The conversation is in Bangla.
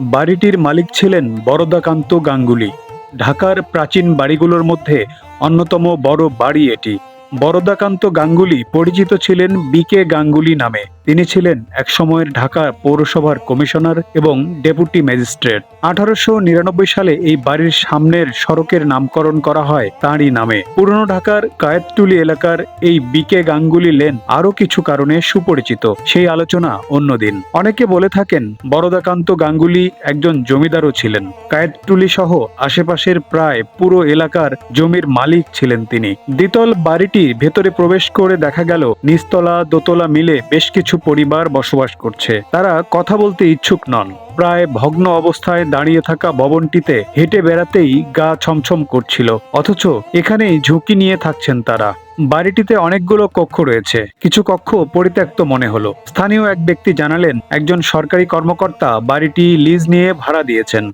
বাড়িটির মালিক ছিলেন বরদাকান্ত গাঙ্গুলি। ঢাকার প্রাচীন বাড়িগুলোর মধ্যে অন্যতম বড় বাড়ি এটি। বরদাকান্ত গাঙ্গুলি পরিচিত ছিলেন বিকে গাঙ্গুলি নামে। তিনি ছিলেন একসময়ের ঢাকা পৌরসভার কমিশনার এবং ডেপুটি ম্যাজিস্ট্রেট। আঠারোশো নিরানব্বই সালে এই বাড়ির সামনের সড়কের নামকরণ করা হয় তাঁরই নামে। পুরনো ঢাকার কায়েতটুলি এলাকার এই বিকে গাঙ্গুলি লেন আরও কিছু কারণে সুপরিচিত। সেই আলোচনা অন্যদিন অনেকে বলে থাকেন, বরদাকান্ত গাঙ্গুলি একজন জমিদারও ছিলেন। কায়েতটুলি সহ আশেপাশের প্রায় পুরো এলাকার জমির মালিক ছিলেন তিনি। দ্বিতল বাড়িটির ভেতরে প্রবেশ করে দেখা গেল, নিচতলা দোতলা মিলে বেশ কিছু পরিবার বসবাস করছে। তারা কথা বলতে ইচ্ছুক নন। প্রায় ভগ্ন অবস্থায় দাঁড়িয়ে থাকা ভবনটিতে হেঁটে বেড়াতেই গা ছমছম করছিল, অথচ এখানেই ঝুঁকি নিয়ে থাকছেন তারা। বাড়িটিতে অনেকগুলো কক্ষ রয়েছে। কিছু কক্ষ পরিত্যক্ত মনে হলো। স্থানীয় এক ব্যক্তি জানালেন, একজন সরকারি কর্মকর্তা বাড়িটি লিজ নিয়ে ভাড়া দিয়েছেন।